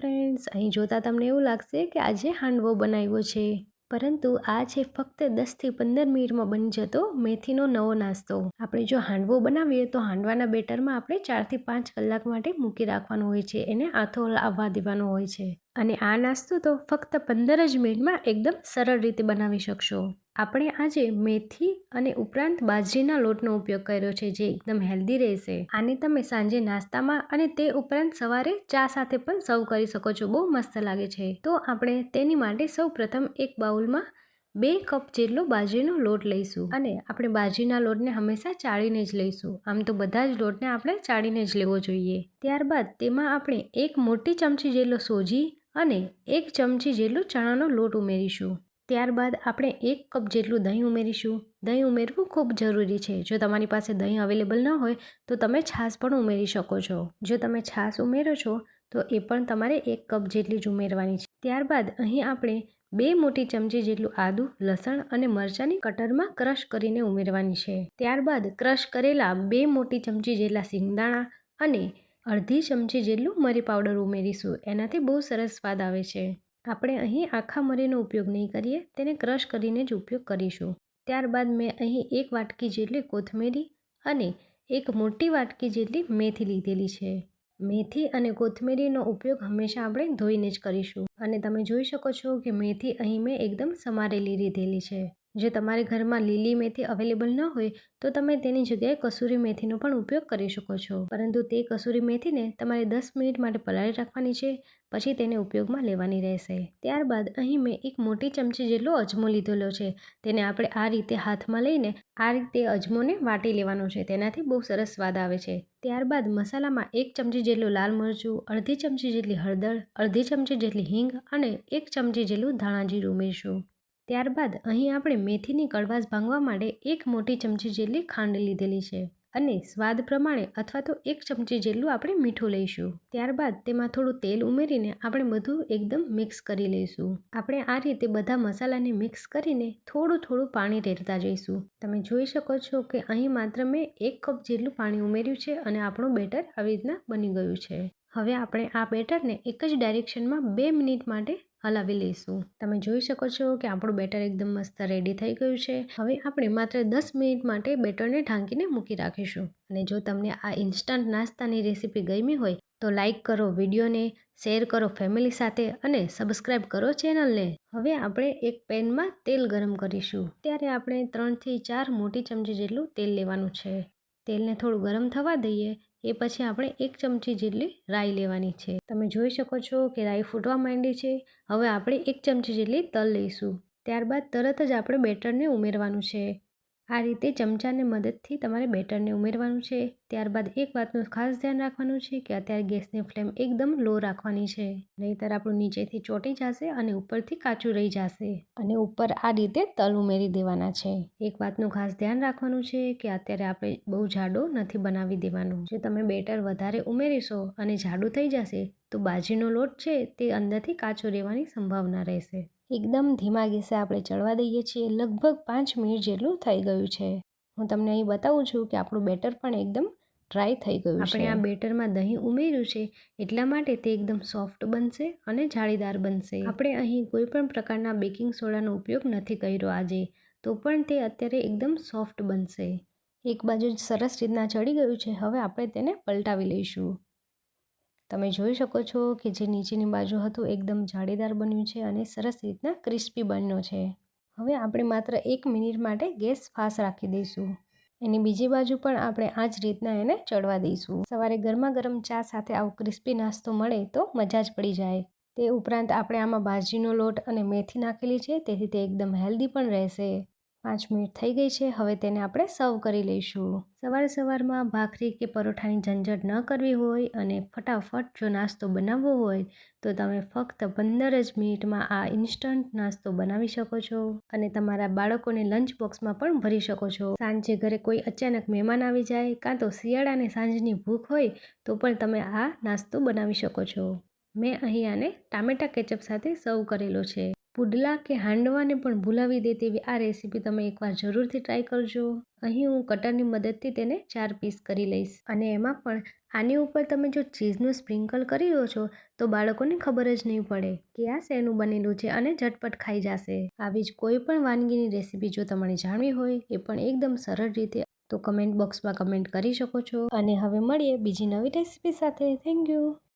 Friends અહીં જોતાં તમને એવું લાગશે કે આજે હાંડવો બનાવ્યો છે. પરંતુ આ છે ફક્ત દસથી પંદર મિનિટમાં બની જતો મેથીનો નવો નાસ્તો. આપણે જો હાંડવો બનાવીએ તો હાંડવાના બેટરમાં આપણે ચારથી પાંચ કલાક માટે મૂકી રાખવાનો હોય છે, એને આથો આવવા દેવાનો હોય છે. અને આ નાસ્તો તો ફક્ત પંદર જ મિનિટમાં એકદમ સરળ રીતે બનાવી શકશો. આપણે આજે મેથી અને ઉપરાંત બાજરીના લોટનો ઉપયોગ કર્યો છે, જે એકદમ હેલ્ધી રહેશે. આને તમે સાંજે નાસ્તામાં અને તે ઉપરાંત સવારે ચા સાથે પણ સર્વ કરી શકો છો. બહુ મસ્ત લાગે છે. તો આપણે તેની માટે સૌ પ્રથમ એક બાઉલમાં બે કપ જેટલો બાજરીનો લોટ લઈશું અને આપણે બાજરીના લોટને હંમેશા ચાળીને જ લઈશું. આમ તો બધા જ લોટને આપણે ચાળીને જ લેવો જોઈએ. ત્યારબાદ તેમાં આપણે એક મોટી ચમચી જેટલો સોજી અને એક ચમચી જેટલો ચણાનો લોટ ઉમેરીશું. ત્યારબાદ આપણે એક કપ જેટલું દહીં ઉમેરીશું. દહીં ઉમેરવું ખૂબ જરૂરી છે. જો તમારી પાસે દહીં અવેલેબલ ન હોય, તો તમે છાશ પણ ઉમેરી શકો છો. જો તમે છાશ ઉમેરો છો, તો એ પણ તમારે એક કપ જેટલી જ ઉમેરવાની છે. ત્યારબાદ અહીં આપણે બે મોટી ચમચી જેટલું આદું, લસણ અને મરચાંની કટરમાં ક્રશ કરીને ઉમેરવાની છે. ત્યારબાદ ક્રશ કરેલા બે મોટી ચમચી જેટલા સિંગદાણા અને અડધી ચમચી જેટલું મરી પાવડર ઉમેરીશું. એનાથી બહુ સરસ સ્વાદ આવે છે. આપણે અહીં આખા મરીનો ઉપયોગ નહીં કરીએ, તેને ક્રશ કરીને જ ઉપયોગ કરીશું. ત્યારબાદ મેં અહીં એક વાટકી જેટલી કોથમીરી અને એક મોટી વાટકી જેટલી મેથી લીધેલી છે. મેથી અને કોથમીરીનો ઉપયોગ હંમેશા આપણે ધોઈને જ કરીશું. અને તમે જોઈ શકો છો કે મેથી અહીં મેં એકદમ સમારેલી લીધેલી છે. જો તમારે ઘરમાં લીલી મેથી અવેલેબલ ન હોય, તો તમે તેની જગ્યાએ કસૂરી મેથીનો પણ ઉપયોગ કરી શકો છો. પરંતુ તે કસૂરી મેથીને તમારે દસ મિનિટ માટે પલાળી રાખવાની છે, પછી તેને ઉપયોગમાં લેવાની રહેશે. ત્યારબાદ અહીં મેં એક મોટી ચમચી જેટલો અજમો લીધેલો છે. તેને આપણે આ રીતે હાથમાં લઈને આ રીતે અજમોને વાટી લેવાનો છે. તેનાથી બહુ સરસ સ્વાદ આવે છે. ત્યારબાદ મસાલામાં એક ચમચી જેટલું લાલ મરચું, અડધી ચમચી જેટલી હળદર, અડધી ચમચી જેટલી હિંગ અને એક ચમચી જેટલું ધાણા જીરું ઉમેરીશું. ત્યારબાદ અહીં આપણે મેથીની કડવાશ ભાંગવા માટે એક મોટી ચમચી જેટલી ખાંડ લીધેલી છે અને સ્વાદ પ્રમાણે અથવા તો એક ચમચી જેટલું આપણે મીઠું લઈશું. ત્યારબાદ તેમાં થોડું તેલ ઉમેરીને આપણે બધું એકદમ મિક્સ કરી લઈશું. આપણે આ રીતે બધા મસાલાને મિક્સ કરીને થોડું થોડું પાણી રેડતા જઈશું. તમે જોઈ શકો છો કે અહીં માત્ર મેં એક કપ જેટલું પાણી ઉમેર્યું છે અને આપણું બેટર આવી રીતના બની ગયું છે. હવે આપણે આ બેટરને એક જ ડાયરેક્શનમાં બે મિનિટ માટે હલાવી લઈશું. તમે જોઈ શકો છો કે આપણું બેટર એકદમ મસ્ત રેડી થઈ ગયું છે. હવે આપણે માત્ર દસ મિનિટ માટે બેટરને ઢાંકીને મૂકી રાખીશું. અને જો તમને આ ઇન્સ્ટન્ટ નાસ્તાની રેસીપી ગમી હોય, તો લાઇક કરો વિડીયોને શેર કરો ફેમિલી સાથે અને સબસ્ક્રાઈબ કરો ચેનલને હવે આપણે એક પેનમાં તેલ ગરમ કરીશું. ત્યારે આપણે ત્રણથી ચાર મોટી ચમચી જેટલું તેલ લેવાનું છે. તેલને થોડું ગરમ થવા દઈએ. એ પછી આપણે એક ચમચી જેટલી રાઈ લેવાની છે. તમે જોઈ શકો છો કે રાઈ ફૂટવા માંડી છે. હવે આપણે એક ચમચી જેટલી તલ લઈશું. ત્યારબાદ તરત જ આપણે બેટરને ઉમેરવાનું છે. આ રીતે ચમચાની મદદથી તમારે બેટરને ઉમેરવાનું છે. ત્યારબાદ એક વાતનું ખાસ ધ્યાન રાખવાનું છે કે અત્યારે ગેસની ફ્લેમ એકદમ લો રાખવાની છે. નહીંતર આપણું નીચેથી ચોટી જશે અને ઉપરથી કાચું રહી જશે. અને ઉપર આ રીતે તલ ઉમેરી દેવાના છે. એક વાતનું ખાસ ધ્યાન રાખવાનું છે કે અત્યારે આપણે બહુ જાડો નથી બનાવી દેવાનું. જો તમે બેટર વધારે ઉમેરીશો અને જાડું થઈ જશે, તો બાજીનો લોટ છે તે અંદરથી કાચો રહેવાની સંભાવના રહેશે. એકદમ ધીમા ગેસે આપણે ચડવા દઈએ છીએ. લગભગ પાંચ મિનિટ જેટલું થઈ ગયું છે. હું તમને અહીં બતાવું છું કે આપણું બેટર પણ એકદમ ડ્રાય થઈ ગયું છે. આપણે આ બેટરમાં દહીં ઉમેર્યું છે એટલા માટે તે એકદમ સોફ્ટ બનશે અને જાળીદાર બનશે. આપણે અહીં કોઈ પણ પ્રકારના બેકિંગ સોડાનો ઉપયોગ નથી કર્યો આજે તો પણ તે અત્યારે એકદમ સોફ્ટ બનશે. એક બાજુ સરસ રીતના ચડી ગયું છે. હવે આપણે તેને પલટાવી લઈશું. તમે જોઈ શકો છો કે જે નીચેની બાજુ હતું એકદમ જાળીદાર બન્યું છે અને સરસ રીતના ક્રિસ્પી બન્યો છે. હવે આપણે માત્ર એક મિનિટ માટે ગેસ ફાસ રાખી દઈશું. એની બીજી બાજુ પણ આપણે આ જ રીતના એને ચડવા દઈશું. સવારે ગરમા ગરમ ચા સાથે આવો ક્રિસ્પી નાસ્તો મળે તો મજા જ પડી જાય. તે ઉપરાંત આપણે આમાં બાજરીનો લોટ અને મેથી નાખેલી છે, તેથી તે એકદમ હેલ્ધી પણ રહેશે. પાંચ મિનિટ થઈ ગઈ છે, હવે તેને આપણે સર્વ કરી લઈશું. સવાર સવારમાં ભાખરી કે પરોઠાની ઝંઝટ ન કરવી હોય અને ફટાફટ જો નાસ્તો બનાવવો હોય, તો તમે ફક્ત પંદર જ મિનિટમાં આ ઇન્સ્ટન્ટ નાસ્તો બનાવી શકો છો અને તમારા બાળકોને લંચ બોક્સમાં પણ ભરી શકો છો. સાંજે ઘરે કોઈ અચાનક મહેમાન આવી જાય, કાં તો શિયાળાને સાંજની ભૂખ હોય, તો પણ તમે આ નાસ્તો બનાવી શકો છો. મેં અહીં આને ટામેટા કેચઅપ સાથે સર્વ કરેલો છે. પુડલા કે હાંડવાને પણ ભૂલાવી દે તેવી આ રેસીપી તમે એકવાર જરૂરથી ટ્રાય કરજો. અહીં હું કટરની મદદથી તેને ચાર પીસ કરી લઈશ. અને એમાં પણ આની ઉપર તમે જો ચીઝનું સ્પ્રિંકલ કરી દો છો, તો બાળકોને ખબર જ નહીં પડે કે આ શેનું બનેલું છે અને ઝટપટ ખાઈ જશે. આવી જ કોઈ પણ વાનગીની રેસીપી જો તમારે જાણવી હોય, એ પણ એકદમ સરળ રીતે, તો કમેન્ટ બોક્સમાં કમેન્ટ કરી શકો છો. અને હવે મળીએ બીજી નવી રેસીપી સાથે. Thank you